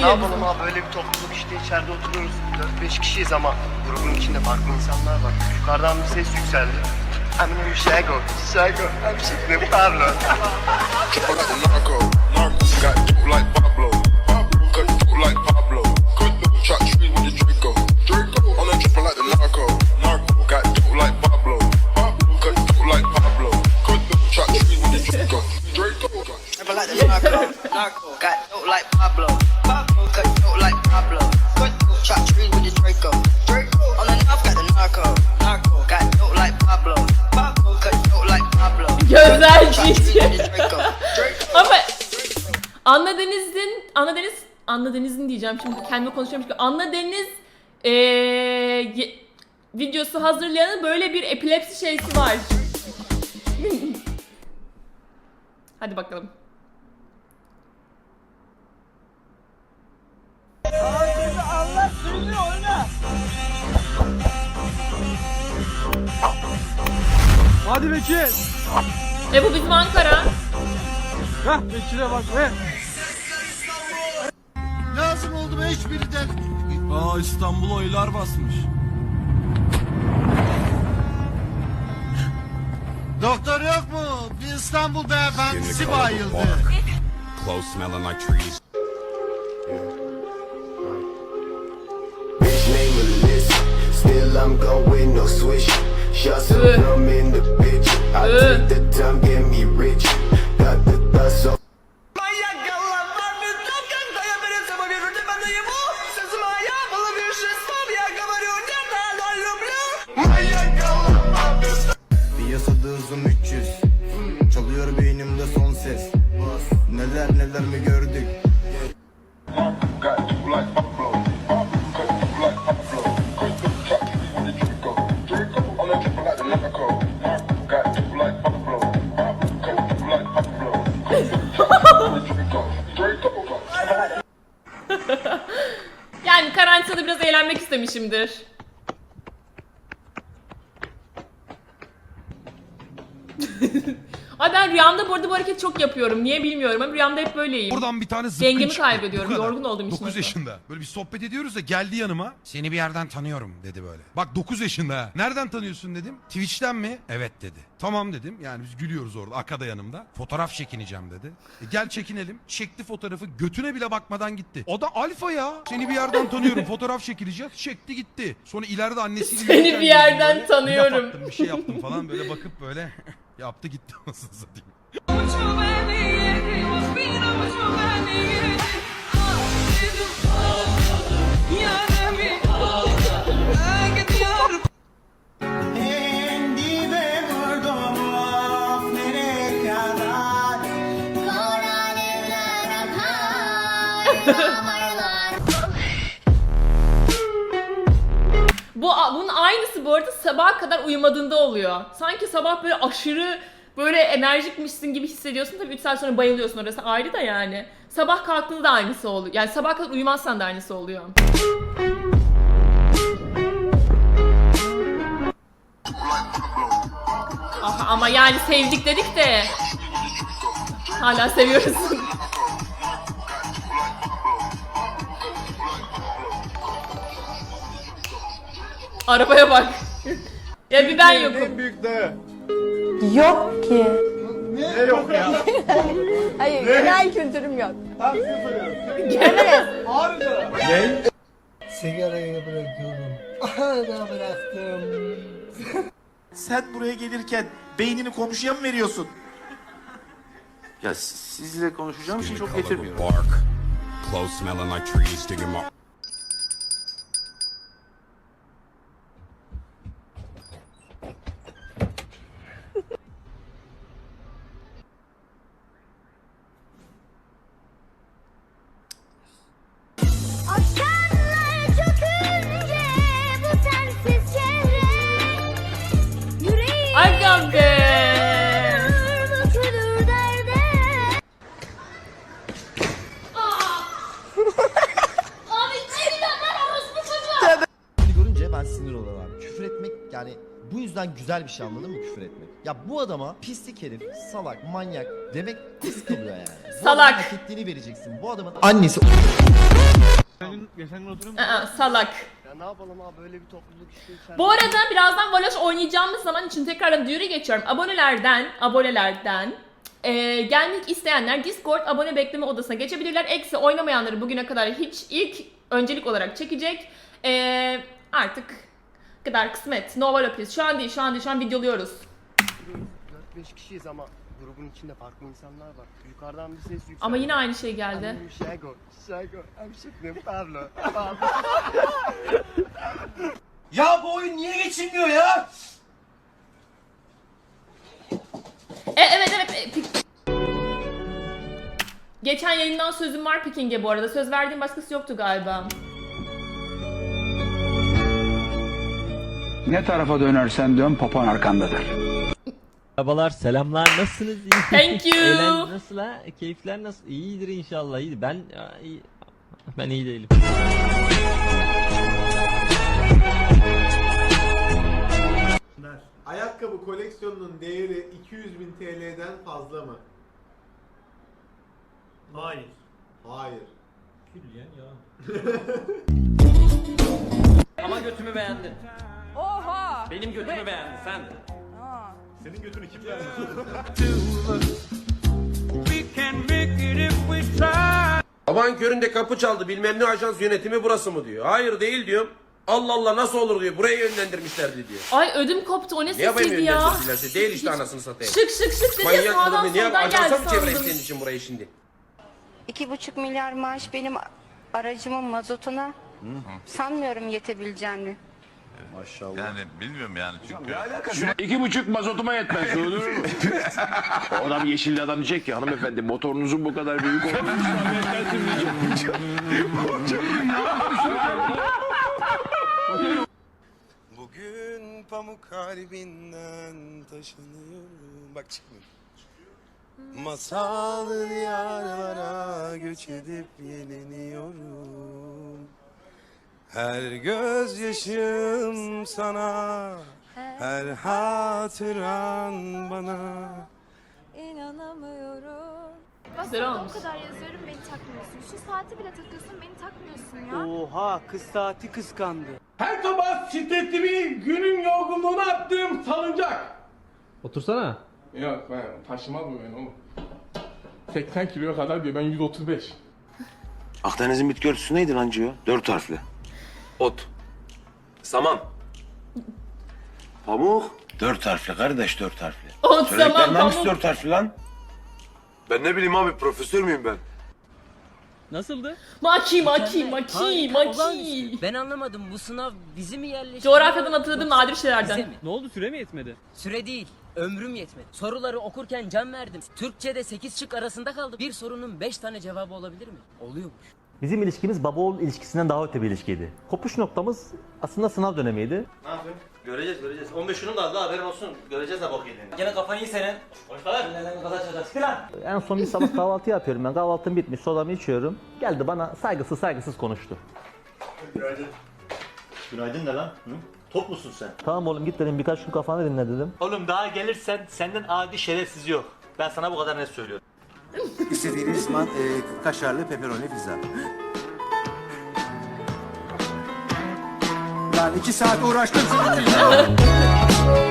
ne yapalım abi böyle bir topluluk işte içeride oturuyoruz. 4-5 kişiyiz ama grubun içinde farklı insanlar var. Yukarıdan bir ses yükseldi. I'm name Shago, Shago, I'm Shikne Pablo. Triple like narco. Narco got dope like Pablo. Pablo cut dope like Pablo. Anna Deniz'in Anna Deniz Anna Deniz'in diyeceğim şimdi kendime konuşuyormuş gibi Anna Deniz ye- videosu hazırlayanın böyle bir epilepsi şeysi var. Hadi bakalım. Hadi Bekir. E bu bizim Ankara. Hah Bekir'e bak be. Lazım oldu mu hiçbirinden? Aa İstanbul oylar basmış. Doktor yok mu? Bir İstanbul beyefendisi bayıldı. Clothes smelling like trees. Still I'm going no swish. Shots rum in the bitch. I take the time, get Draco. Draco. Yani karantinada biraz eğlenmek istemişimdir. Ay ben rüyamda bu arada bu hareketi çok yapıyorum. Niye bilmiyorum ama rüyamda hep böyleyim. Buradan bir tane zıpkın Dengemi çıktı. kaybediyorum, Bu kadar. yorgun olduğum için 9 aslında. yaşında. Böyle bir sohbet ediyoruz da geldi yanıma. Seni bir yerden tanıyorum dedi böyle. Bak 9 yaşında ha. Nereden tanıyorsun dedim. Twitch'ten mi? Evet dedi. Tamam dedim. Yani biz gülüyoruz orada. Akada yanımda. Fotoğraf çekineceğim dedi. E, gel çekinelim. Çekti fotoğrafı. Götüne bile bakmadan gitti. O da alfa ya. Seni bir yerden tanıyorum. Fotoğraf çekileceğiz. Çekti gitti. Sonra ileride annesiyle Seni yürürken bir yerden böyle. tanıyorum. Bir laf attım, bir şey yaptım falan. Böyle bakıp böyle yaptı gitti. Nasıl satayım. Bu bunun aynısı bu arada sabaha kadar uyumadığında oluyor. Sanki sabah böyle aşırı böyle enerjikmişsin gibi hissediyorsun. Tabii 3 saat sonra bayılıyorsun orası ayrı da yani. Sabah kalktığında da aynısı oluyor. Yani sabah kadar uyumazsan da aynısı oluyor. Aha, ama yani sevdik dedik de hala seviyoruz. Arabaya bak. ya bir ben yokum. Yok ki. Ne yok ya? Hayır, genel kültürüm yok. Evet. Sigarayı bırakıyorum. Hala bıraktım. Sen buraya gelirken beynini komşuya mı veriyorsun? Ya sizle konuşacağım için çok getirmiyorum. Clothes smelling like trees. Digging my yüzden güzel bir şey anladın mı küfür etmek? Ya bu adama pislik herif, salak, manyak demek pis kalıyor yani. Bu Salak. adamın hak ettiğini vereceksin. Bu adamın annesi geçen gün oturuyorum. Aa, salak. Ya ne yapalım abi böyle bir topluluk işte içeride. Bu arada birazdan Valoş oynayacağımız zaman için tekrardan duyuru geçiyorum. Abonelerden, abonelerden eee, gelmek isteyenler Discord abone bekleme odasına geçebilirler. Eksi oynamayanları bugüne kadar hiç ilk öncelik olarak çekecek. Eee, artık kadar kısmet. No Valo please. Şu an değil, şu an değil. Şu an videoluyoruz. 4-5 kişiyiz ama grubun içinde farklı insanlar var. Yukarıdan bir ses yükseldi. Ama yine aynı şey geldi. Annem Şego, Şego, I'm shooting Pablo, Pablo. Ya bu oyun niye geçilmiyor ya? E, evet evet. e, pik- Geçen yayından sözüm var Piking'e bu arada. Söz verdiğim başkası yoktu galiba. Ne tarafa dönersen dön papan arkandadır. Merhabalar, selamlar. Nasılsınız? İyi. Thank you. Eğlen nasıl ha? Keyifler nasıl? İyidir inşallah. İyi. Ben ya, iyi. Ben iyi değilim. Ayakkabı koleksiyonunun değeri 200 bin TL'den fazla mı? Hayır. Hayır. Ama götümü beğendin. Oha. Benim götümü beğendin sen. Senin götünü kim beğendi? Sabahın köründe kapı çaldı bilmem ne ajans yönetimi burası mı diyor. Hayır değil diyorum. Allah Allah nasıl olur diyor. Buraya yönlendirmişlerdi diyor. Ay ödüm koptu. O ne Ne yapayım sesiydi ya? yönlendirdilerse? Değil işte anasını satayım. Şık şık şık dedi Manyak sağdan mıdır ne yap? soldan Ajansa geldi mı çevireyim sandım. senin için burayı şimdi? İki buçuk milyar maaş benim aracımın mazotuna sanmıyorum yetebileceğini. Yani bilmiyorum yani çünkü. İki buçuk mazotuma yetmez olur mu? o adam yeşilli adam diyecek ki hanımefendi motorunuzun bu kadar büyük olduğunu Bugün pamuk kalbinden taşınıyorum. Bak çıkmıyor. Masal diyarlara göç edip yeniliyorum. Her gözyaşım sana, her hatıran bana. İnanamıyorum. Güzel olmuş. kadar yazıyorum beni takmıyorsun. Şu saati bile takıyorsun beni takmıyorsun ya. Oha kız saati kıskandı. Her sabah şiddetli günün yorgunluğunu attığım salıncak. Otursana. Yok ben taşımaz mı ben oğlum? 80 kiloya kadar diyor ben 135. Akdeniz'in bitki örtüsü neydi lan Cio? Dört harfli. Ot. Saman. Pamuk. Dört harfli kardeş dört harfli. Ot Söylediklerin zaman hangisi pamuk. dört harfli lan? Ben ne bileyim abi profesör müyüm ben? Nasıldı? Maki maki maki maki. Ben anlamadım. Bu sınav bizi mi yerleştirdi? Coğrafyadan hatırladığım nadir şeylerden. Ne oldu? Süre mi yetmedi? Süre değil. Ömrüm yetmedi. Soruları okurken can verdim. Türkçe'de 8 şık arasında kaldı. Bir sorunun 5 tane cevabı olabilir mi? Oluyormuş. Bizim ilişkimiz baba oğul ilişkisinden daha öte bir ilişkiydi. Kopuş noktamız aslında sınav dönemiydi. Ne yapayım? Göreceğiz göreceğiz. 15 günün kaldı haberin olsun. Göreceğiz de bok yediğini. Gene kafan iyi senin. Boş kalır. Neden kadar çıkacaksın lan? En son bir sabah kahvaltı yapıyorum ben. Kahvaltım bitmiş, sodamı içiyorum. Geldi bana saygısız saygısız konuştu. Günaydın da lan. Hı? Top musun sen? Tamam oğlum git dedim birkaç gün kafanı dinle dedim. Oğlum daha gelirsen senden adi şerefsiz yok. Ben sana bu kadar net söylüyorum. İstediğiniz man, e, kaşarlı pepperoni pizza. Lan iki saat uğraştım.